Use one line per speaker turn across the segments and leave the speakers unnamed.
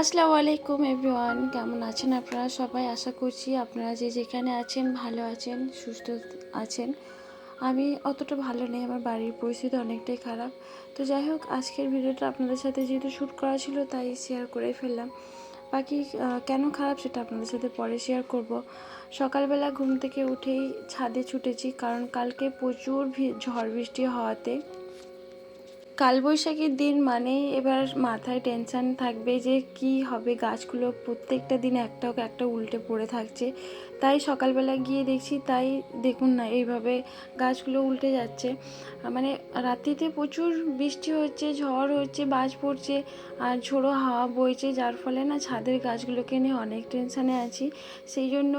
আসসালামু আলাইকুম এভরিওয়ান, কেমন আছেন আপনারা সবাই? আশা করছি আপনারা যে যেখানে আছেন, ভালো আছেন, সুস্থ আছেন। আমি অতটা ভালো নেই, আমার বাড়ির পরিস্থিতি অনেকটাই খারাপ। তো যাই হোক, আজকের ভিডিওটা আপনাদের সাথে যেহেতু শ্যুট করা ছিল, তাই শেয়ার করে ফেললাম। বাকি কেন খারাপ সেটা আপনাদের সাথে পরে শেয়ার করব। সকালবেলা ঘুম থেকে উঠেই ছাদে ছুটেছি, কারণ কালকে প্রচুর ঝড় বৃষ্টি হওয়াতে কালবৈশাখীর দিন মানেই এবার মাথায় টেনশন থাকবে যে কি হবে গাছগুলো। প্রত্যেকটা দিন একটা একটা উল্টে পড়ে থাকছে। তাই সকালবেলা গিয়ে দেখছি, তাই দেখুন না, এইভাবে গাছগুলো উল্টে যাচ্ছে। মানে রাত্রিতে প্রচুর বৃষ্টি হচ্ছে, ঝড় হচ্ছে, বাজ পড়ছে, আর ঝোড়ো হাওয়া বইছে, যার ফলে না ছাদের গাছগুলোকে নিয়ে অনেক টেনশানে আছি। সেই জন্য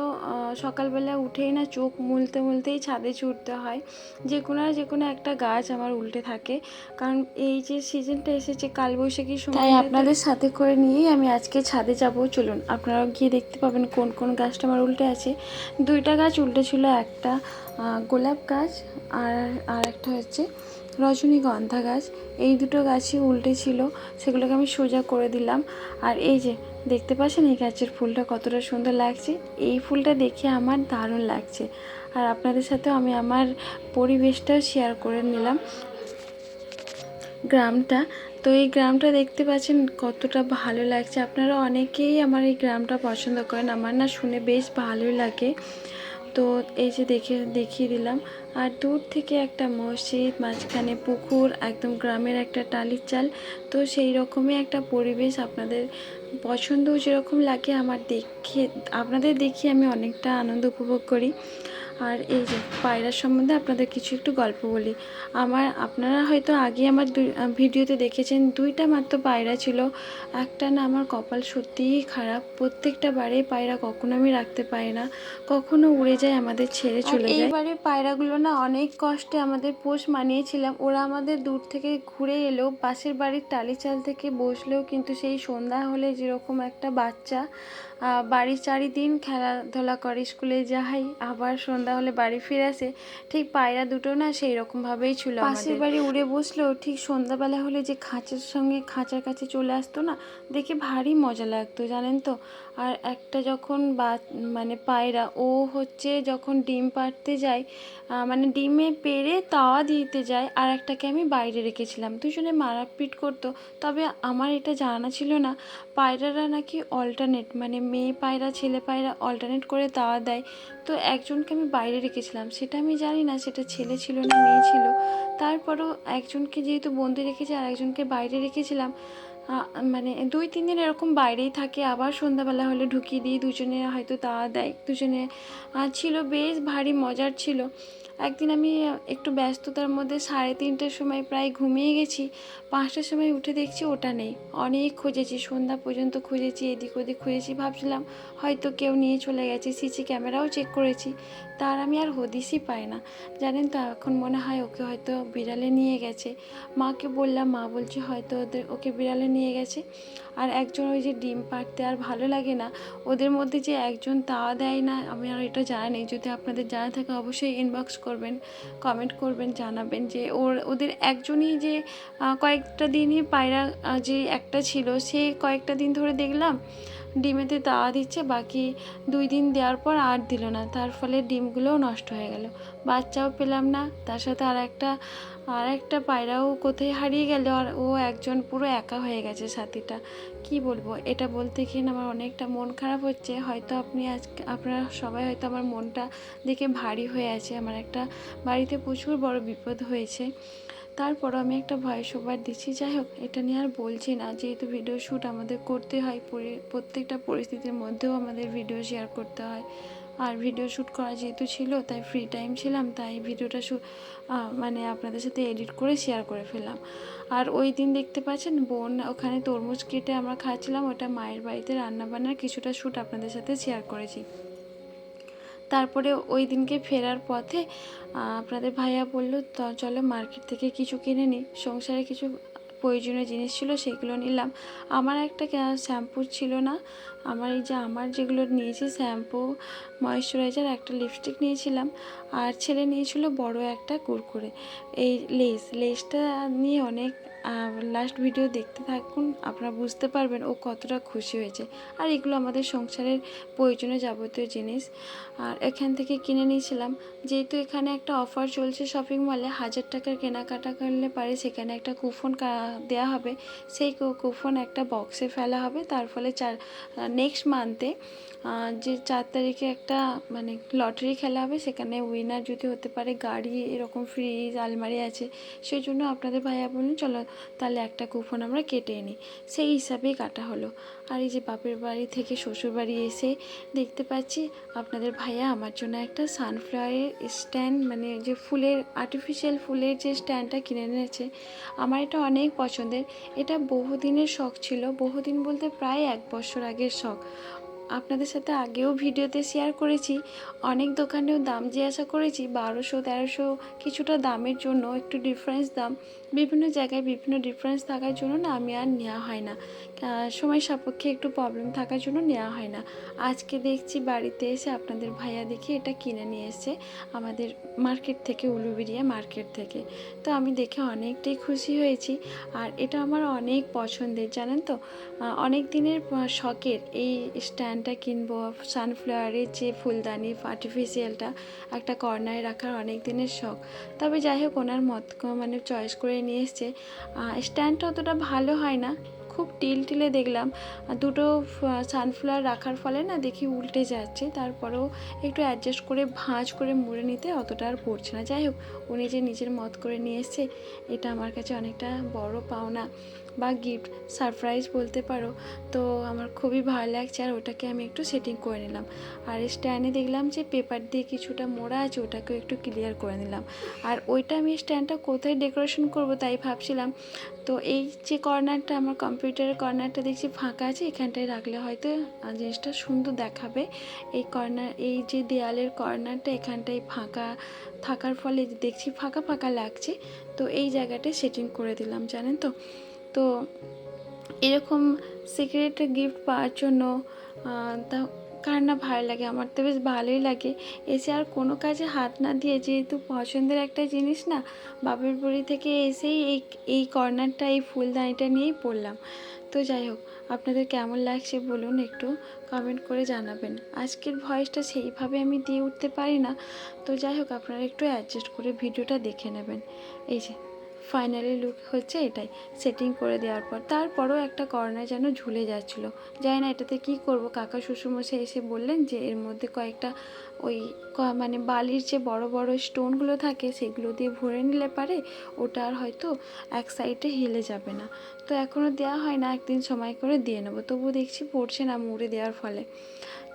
সকালবেলা উঠেই না চোখ মুলতে মুলতেই ছাদে ছুটতে হয়। যে কোনো যে কোনো একটা গাছ আমার উল্টে থাকে। কারণ এই যে সিজনটা এসেছে কালবৈশাখীর সময় তাই আপনাদের সাথে করে নিয়েই আমি আজকে ছাদে যাব। চলুন আপনারাও গিয়ে দেখতে পাবেন কোন কোন গাছটা আমার উল্টে আছে। দুইটা গাছ উল্টে ছিল একটা গোলাপ গাছ আর আর একটা হচ্ছে রজনীগন্ধা গাছ। এই দুটো গাছই উল্টে ছিল সেগুলোকে আমি সোজা করে দিলাম। আর এই যে দেখতে পাচ্ছেন এই গাছের ফুলটা কতটা সুন্দর লাগছে? এই ফুলটা দেখে আমার দারুণ লাগছে। আর আপনাদের সাথেও আমি আমার পরিবেশটাও শেয়ার করে নিলাম। গ্রামটা। তো এই গ্রামটা দেখতে পাচ্ছেন কতটা ভালো লাগছে। আপনারা অনেকেই আমার এই গ্রামটা পছন্দ করেন। আমার না শুনে বেশ ভালোই লাগে। তো এই যে দেখে, দেখিয়ে দিলাম। আর দূর থেকে একটা মসজিদ, মাঝখানে পুকুর, একদম গ্রামের একটা টালির চাল। তো সেই রকমই একটা পরিবেশ আপনাদের পছন্দ যেরকম লাগে, আমার দেখে, আপনাদের দেখিয়ে আমি অনেকটা আনন্দ উপভোগ করি। আর এই যে পায়রার সম্বন্ধে আপনাদের কিছু একটু গল্প বলি। আমার আপনারা হয়তো আগে আমার দুই ভিডিওতে দেখেছেন দুইটা মাত্র পায়রা ছিল। একটা না আমার কপাল সত্যিই খারাপ। প্রত্যেকটা বারে পায়রা কখনো আমি রাখতে পারি না। কখনো উড়ে যায় আমাদের ছেড়ে চলে যায়। এইবারে পায়রাগুলো না অনেক কষ্টে আমাদের পোষ মানিয়েছিলাম। ওরা আমাদের দূর থেকে ঘুরে এলো পাশের বাড়ির টালি চাল থেকে বসলেও কিন্তু সেই সন্ধ্যা হলে যেরকম একটা বাচ্চা। বাড়ির চারিদিন খেলাধুলা করে, স্কুলে যাই, আবার সন্ধ্যা হলে বাড়ি ফিরে আসে। ঠিক পায়রা দুটো না সেই রকমভাবেই ছিল পাশের বাড়ি উড়ে বসলেও ঠিক সন্ধ্যাবেলা হলে যে খাঁচার সঙ্গে খাঁচার কাছে চলে আসতো না, দেখে ভারী মজা লাগতো, জানেন তো? আর একটা যখন বা মানে পায়রা, ও হচ্ছে যখন ডিম পাড়তে যায় মানে ডিমে পেরে তাওয়া দিতে যায়, আর একটাকে আমি বাইরে রেখেছিলাম। দুজনে মারাপিট করতো, তবে আমার এটা জানা ছিল না। পায়রারা নাকি অল্টারনেট মানে মেয়ে পায়রা, ছেলে পায়রা অল্টারনেট করে তাওয়া দেয়। তো একজনকে আমি বাইরে রেখেছিলাম। সেটা আমি জানি না, সেটা ছেলে ছিল না, মেয়ে ছিল। তারপরও একজনকে যেহেতু বন্দি রেখেছি আর একজনকে বাইরে রেখেছিলাম মানে দুই, তিন দিন এরকম বাইরেই থাকে। আবার সন্ধ্যাবেলা হলে ঢুকিয়ে দিই, দুজনে হয়তো তাওয়া দেয়, দুজনে ছিল, বেশ ভারী মজার ছিল। একদিন আমি একটু ব্যস্ততার মধ্যে সাড়ে তিনটের সময় প্রায় ঘুমিয়ে গেছি। পাঁচটার সময় উঠে দেখছি ওটা নেই। অনেক খুঁজেছি, সন্ধ্যা পর্যন্ত খুঁজেছি, এদিক ওদিক খুঁজেছি, ভাবছিলাম হয়তো কেউ নিয়ে চলে গেছে, সিসি ক্যামেরাও চেক করেছি। তার আমি আর হদিসই পাই না। জানেন তো, এখন মনে হয় ওকে হয়তো বিড়ালে নিয়ে গেছে। মাকে বললাম, মা বলছে হয়তো ওদের, ওকে বিড়ালে নিয়ে গেছে। আর একজন ওই যে ডিম পাড়তে আর ভালো লাগে না। ওদের মধ্যে যে একজন তাওয়া দেয় না, আমি আর এটা জানি নেই। যদি আপনাদের জানা থাকে, অবশ্যই ইনবক্স করবেন কমেন্ট করবেন, জানাবেন যে ওর, ওদের একজনই যে কয়েকটা দিনই পায়রা যে একটা ছিল সে কয়েকটা দিন ধরে দেখলাম ডিমেতে তাওয়া দিচ্ছে, বাকি দুই দিন দেওয়ার পর আর দিল না। তার ফলে ডিমগুলোও নষ্ট হয়ে গেল। বাচ্চাও পেলাম না। তার সাথে আর একটা আর একটা পায়রাও কোথায় হারিয়ে গেল আর ও একজন পুরো একা হয়ে গেছে সাথীটা। কি বলব? এটা বলতে গিয়ে আমার অনেকটা মন খারাপ হচ্ছে। হয়তো আপনি আজকে আপনারা সবাই হয়তো আমার মনটা দেখে ভারী হয়ে আছে। আমার একটা বাড়িতে প্রচুর বড় বিপদ হয়েছে। তারপরও আমি একটা ভয়েস ওভার দিচ্ছি। যাই হোক, এটা নিয়ে আর বলছি না। যেহেতু ভিডিও শ্যুট আমাদের করতে হয় প্রত্যেকটা পরিস্থিতির মধ্যেও আমাদের ভিডিও শেয়ার করতে হয়। আর ভিডিও শ্যুট করা যেহেতু ছিল, তাই ফ্রি টাইম ছিলাম, তাই ভিডিওটা মানে আপনাদের সাথে এডিট করে শেয়ার করে ফেললাম। আর ওই দিন দেখতে পাচ্ছেন, বোন ওখানে তরমুজ কেটে আমরা খাচ্ছিলাম, ওটা মায়ের বাড়িতে রান্নাবান্নার কিছুটা শ্যুট আপনাদের সাথে শেয়ার করেছি। তারপরে ওই দিনকে ফেরার পথে আপনাদের ভাইয়া বলল, "ত- চলো মার্কেট থেকে কিছু কিনে নিই সংসারে কিছু প্রয়োজনীয় জিনিস ছিল সেগুলো নিলাম। আমার একটা শ্যাম্পু ছিল না। আমার এই যে আমার যেগুলো নিয়েছি, শ্যাম্পু, ময়েশ্চারাইজার, একটা লিপস্টিক নিয়েছিলাম। আর ছেলে নিয়েছিল বড় একটা কুরকুরে। এই লেস, লেসটা নিয়ে অনেক লাস্ট ভিডিও দেখতে থাকুন, আপনারা বুঝতে পারবেন ও কতটা খুশি হয়েছে। আর এগুলো আমাদের সংসারের প্রয়োজনীয় যাবতীয় জিনিস। আর এখান থেকে কিনে নিয়েছিলাম। যেহেতু এখানে একটা অফার চলছে শপিং মলে হাজার টাকার কেনাকাটা করলে পারে সেখানে একটা কুপন দেওয়া হবে। সেই কুপন একটা বক্সে ফেলা হবে। তার ফলে চার নেক্সট মান্থে যে চার তারিখে একটা মানে লটারি খেলা হবে, সেখানে উইনার যদি হতে পারে, গাড়ি এরকম ফ্রিজ আলমারি আছে সেই জন্য আপনাদের ভাইয়া বলুন চলো তাহলে একটা কুপন আমরা কেটে নিই। সেই হিসাবেই কাটা হলো। আর এই যে বাপের বাড়ি থেকে শ্বশুর বাড়ি এসে দেখতে পাচ্ছি, আপনাদের ভাইয়া আমার জন্য একটা সানফ্লাওয়ারের স্ট্যান্ড মানে যে ফুলের আর্টিফিশিয়াল ফুলের যে স্ট্যান্ডটা কিনে এনেছে, আমার এটা অনেক পছন্দের। এটা বহুদিনের শখ ছিল। বহুদিন বলতে প্রায় এক বছর আগের শখ। আপনাদের সাথে আগেও ভিডিওতে শেয়ার করেছি। অনেক দোকানেও দাম জিজ্ঞাসা করেছি, বারোশো, তেরোশো কিছুটা দামের জন্য একটু ডিফারেন্স দাম। বিভিন্ন জায়গায় বিভিন্ন ডিফারেন্স থাকার জন্য না আমি আর নেওয়া হয় না। সময় সাপেক্ষে একটু প্রবলেম থাকার জন্য নেওয়া হয় না। আজকে দেখছি বাড়িতে এসে আপনাদের ভাইয়া দেখে এটা কিনে নিয়ে এসেছে আমাদের মার্কেট থেকে উলুবেরিয়া মার্কেট থেকে। তো আমি দেখে অনেকটাই খুশি হয়েছি। আর এটা আমার অনেক পছন্দের, জানেন তো? অনেক দিনের শখের এই স্ট্যান্ডটা কিনবো সানফ্লাওয়ারের যে ফুলদানি আর্টিফিশিয়ালটা একটা কর্নারে রাখার অনেক দিনের শখ। তবে যাই হোক, ওনার মত মানে চয়েস করে নিয়ে এসছে। স্ট্যান্ডটা অতটা ভালো হয় না। খুব টিল টিলে দেখলাম দুটো সানফ্লাওয়ার রাখার ফলে না দেখি উল্টে যাচ্ছে। তারপরেও একটু অ্যাডজাস্ট করে ভাঁজ করে মুড়ে নিতে অতটা আর পড়ছে না। যাই হোক, উনি যে নিজের মত করে নিয়ে এসছে, এটা আমার কাছে অনেকটা বড় পাওনা। বা গিফট সারপ্রাইজ বলতে পারো, তো আমার খুবই ভালো লাগছে আর ওটাকে আমি একটু সেটিং করে নিলাম। আর স্ট্যান্ডে দেখলাম যে পেপার দিয়ে কিছুটা মোড়া আছে, ওটাকেও একটু ক্লিয়ার করে নিলাম। আর ওইটা আমি স্ট্যান্ডটা কোথায় ডেকোরেশন করব তাই ভাবছিলাম। তো এই যে কর্নারটা আমার কম্পিউটারের কর্নারটা দেখছি ফাঁকা আছে, এখানটায় রাখলে হয়তো জিনিসটা সুন্দর দেখাবে। এই কর্নার এই যে দেয়ালের কর্নারটা এখানটায় ফাঁকা থাকার ফলে দেখছি ফাঁকা ফাঁকা লাগছে। তো এই জায়গাটায় সেটিং করে দিলাম, জানেন তো? তো এরকম সিক্রেট গিফট পাওয়ার জন্য তা কার না ভালো লাগে? আমার তো বেশ ভালোই লাগে। এসে আর কোনো কাজে হাত না দিয়ে, যেহেতু পছন্দের একটা জিনিস না, বাপের বাড়ি থেকে এসেই এই এই কর্নারটা, এই ফুলদানিটা নিয়েই পড়লাম। তো যাই হোক, আপনাদের কেমন লাগছে বলুন একটু কমেন্ট করে জানাবেন। আজকের ভয়েসটা সেইভাবে আমি দিয়ে উঠতে পারি না। তো যাই হোক, আপনারা একটু অ্যাডজাস্ট করে ভিডিওটা দেখে নেবেন। এই যে। ফাইনালি লুক হচ্ছে এটাই সেটিং করে দেওয়ার পর। তারপরও একটা কর্নার যেন ঝুলে যাচ্ছিল। জানি না এটাতে কি করব, কাকা, শ্বশুরমশাই এসে বললেন যে এর মধ্যে কয়েকটা ওই মানে বালির যে বড় বড় স্টোনগুলো থাকে সেগুলো দিয়ে ভরে নিলে পারে ওটা আর হয়তো এক সাইডে হেলে যাবে না। তো এখনও দেওয়া হয় না একদিন সময় করে দিয়ে নেব। তবুও দেখছি পড়ছে না মুড়ে দেওয়ার ফলে।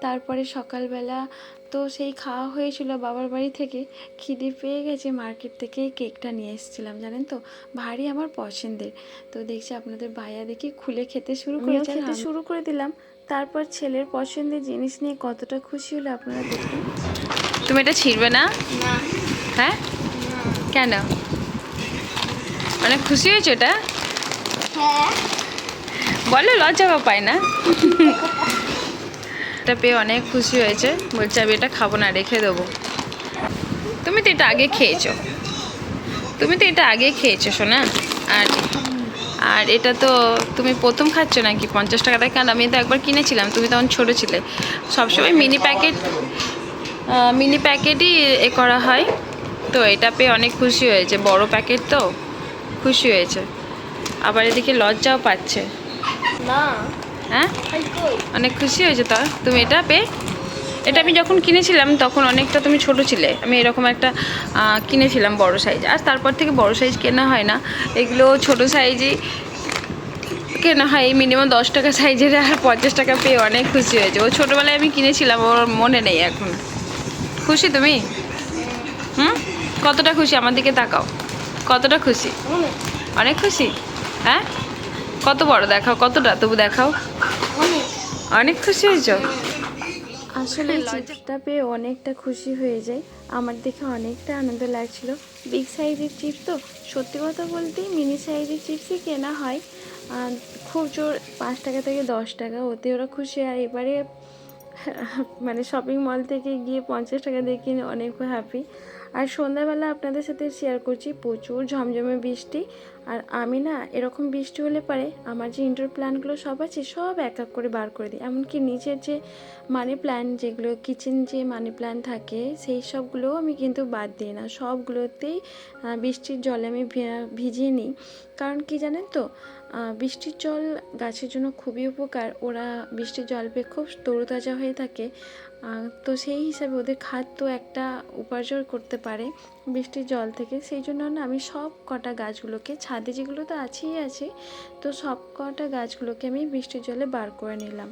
তারপরে সকালবেলা তো সেই খাওয়া হয়েছিল বাবার বাড়ি থেকে। খিদে পেয়ে গেছে মার্কেট থেকে কেকটা নিয়ে এসেছিলাম জানেন তো? ভারী আমার পছন্দের। তো দেখছি আপনাদের ভাইয়া দেখি খুলে খেতে শুরু করে খেতে শুরু করে দিলাম। তারপর ছেলের পছন্দের জিনিস নিয়ে কতটা খুশি হলো আপনারা দেখুন। তুমি এটা ছিঁড়বে না?
না।
হ্যাঁ? কেন? অনেক খুশি হয়েছে এটা?
হ্যাঁ।
বলো লজ্জা বা পায় না। এটা পেয়ে অনেক খুশি হয়েছে। বলছে আমি এটা খাব না রেখে দেবো। তুমি তো এটা আগে খেয়েছো। তুমি তো এটা আগে খেয়েছো শোনা আর আর এটা তো তুমি প্রথম খাচ্ছ নাকি? পঞ্চাশ টাকাটা কেন আমি তো একবার কিনেছিলাম তুমি তখন ছোটো ছিলে। সবসময় মিনি প্যাকেট মিনি প্যাকেটই এ করা হয়। তো এটা পেয়ে অনেক খুশি হয়েছে। বড় প্যাকেট তো খুশি হয়েছে। আবার এদিকে লজ্জাও পাচ্ছে।
না
হ্যাঁ? অনেক খুশি হয়েছে তো। তুমি এটা পেয়ে এটা আমি যখন কিনেছিলাম তখন অনেকটা তুমি ছোট ছিলে। আমি এরকম একটা কিনেছিলাম বড় সাইজ আর তারপর থেকে বড় সাইজ কেনা হয় না। এগুলো ছোট সাইজই কেনা হয় এই মিনিমাম দশ টাকা সাইজের আর পঞ্চাশ টাকা পেয়ে অনেক খুশি হয়েছে। ও ছোটোবেলায় আমি কিনেছিলাম ওর মনে নেই এখন। খুশি তুমি? হুম? কতটা খুশি? আমার দিকে তাকাও। কতটা খুশি?
অনেক
খুশি? হ্যাঁ? কত বড় দেখাও কতটা? তবু দেখাও।
অনেক
খুশি হয়েছো?
আসলে
চিপসটা পেয়ে অনেকটা খুশি হয়ে যায় আমার দেখে অনেকটা আনন্দ লাগছিল। বিগ সাইজের চিপস তো সত্যি কথা বলতে মিনি সাইজের চিপসই কেনা হয়। আর খুব জোর পাঁচ টাকা থেকে দশ টাকা ওতে ওরা খুশি। আর এবারে মানে শপিং মল থেকে গিয়ে পঞ্চাশ টাকা দেখে কিনে অনেক হ্যাপি আর সন্ধ্যাবেলা আপনাদের সাথে শেয়ার করছি প্রচুর ঝমঝমে বৃষ্টি। আর আমি না এরকম বৃষ্টি হলে পারে আমার যে ইনডোর প্ল্যান্টগুলো সব আছে, সব এক এক করে বার করে দিই। এমনকি নিচের যে মানি প্ল্যান্ট যেগুলো কিচেন যে মানি প্ল্যান্ট থাকে, সেই সবগুলোও আমি কিন্তু বাদ দিই না। সবগুলোতেই বৃষ্টির জলে আমি ভিজিয়ে নিই। কারণ কি জানেন তো বৃষ্টির জল গাছের জন্য খুবই উপকার। ওরা বৃষ্টির জল পেয়ে খুব তরুতাজা হয়ে থাকে। তো সেই হিসাবে ওদের খাদ্য একটা উপার্জন করতে পারে বৃষ্টির জল থেকে। সেই জন্য না আমি সব কটা গাছগুলোকে, ছাদে যেগুলো তো আছেই আছে, তো সব কটা গাছগুলোকে আমি বৃষ্টির জলে বার করে নিলাম।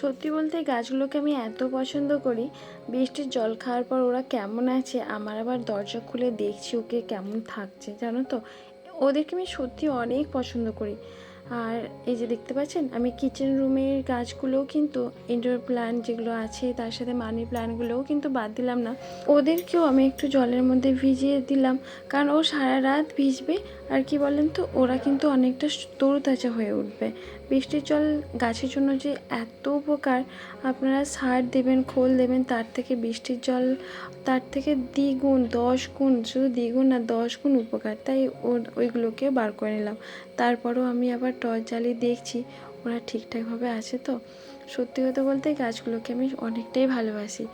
সত্যি বলতে গাছগুলোকে আমি এত পছন্দ করি। বৃষ্টির জল খাওয়ার পর ওরা কেমন আছে, আমার আবার দরজা খুলে দেখছি ওকে কেমন থাকছে, জানো তো? ওদেরকে আমি সত্যি অনেক পছন্দ করি। আর এই যে দেখতে পাচ্ছেন, আমি কিচেন রুমের গাছগুলোও কিন্তু ইনডোর প্ল্যান্ট যেগুলো আছে, তার সাথে মানি প্ল্যান্টগুলোও কিন্তু বাদ দিলাম না। ওদেরকেও আমি একটু জলের মধ্যে ভিজিয়ে দিলাম, কারণ ও সারা রাত ভিজবে আর কি বলেন তো, ওরা কিন্তু অনেকটা তরুতাজা হয়ে উঠবে। বৃষ্টির জল গাছের জন্য যে এত উপকার, আপনারা সার দেবেন, খোল দেবেন, তার থেকে বৃষ্টির জল, তার থেকে দ্বিগুণ, দশ গুণ, শুধু দ্বিগুণ না, দশ গুণ উপকার। তাই ওইগুলোকে বার করে নিলাম। তারপরেও আমি আবার টর্চ জ্বালিয়ে দেখছি, ওরা ঠিকঠাকভাবে আছে তো। সত্যি কথা বলতে গাছগুলোকে আমি অনেকটাই ভালোবাসি।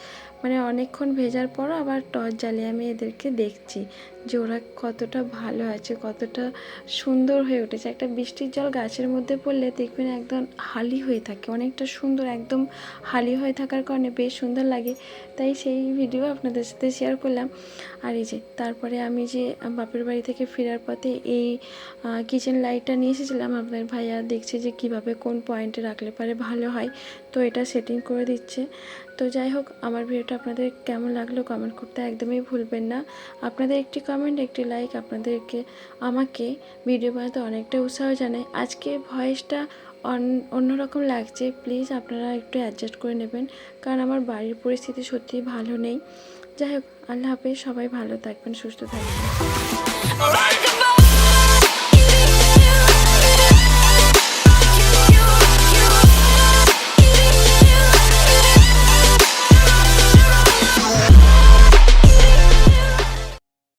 মানে অনেকক্ষণ ভেজার পরও আবার টর্চ জ্বালিয়ে আমি এদেরকে দেখছি যে ওরা কতটা ভালো আছে, কতটা সুন্দর হয়ে উঠেছে। একটা বৃষ্টির জল গাছের মধ্যে পড়লে দেখবেন একদম হালি হয়ে থাকে, অনেকটা সুন্দর, একদম হালি হয়ে থাকার কারণে বেশ সুন্দর লাগে। তাই সেই ভিডিও আপনাদের সাথে শেয়ার করলাম। আর এই যে, তারপরে আমি যে বাপের বাড়ি থেকে ফেরার পথে এই কিচেন লাইটটা নিয়ে এসেছিলাম, আপনার ভাইয়া দেখছে যে কীভাবে কোন পয়েন্টে রাখলে পারে ভালো হয়। তো এটা সেটিং করে দিচ্ছে। তো যাই হোক, আমার ভিডিওটা আপনাদের কেমন লাগল কমেন্ট করতে একদমই ভুলবেন না। আপনাদের একটি কমেন্ট একটি লাইক আপনাদেরকে, আমাকে ভিডিও বানাতে অনেকটা উৎসাহ জানায়। আজকে ভয়েসটা অন- অন্যরকম লাগছে। প্লিজ আপনারা একটু অ্যাডজাস্ট করে নেবেন, কারণ আমার বাড়ির পরিস্থিতি সত্যিই ভালো নেই। যাই হোক, আল্লাহ হাফেজ, সবাই ভালো থাকবেন, সুস্থ থাকবেন।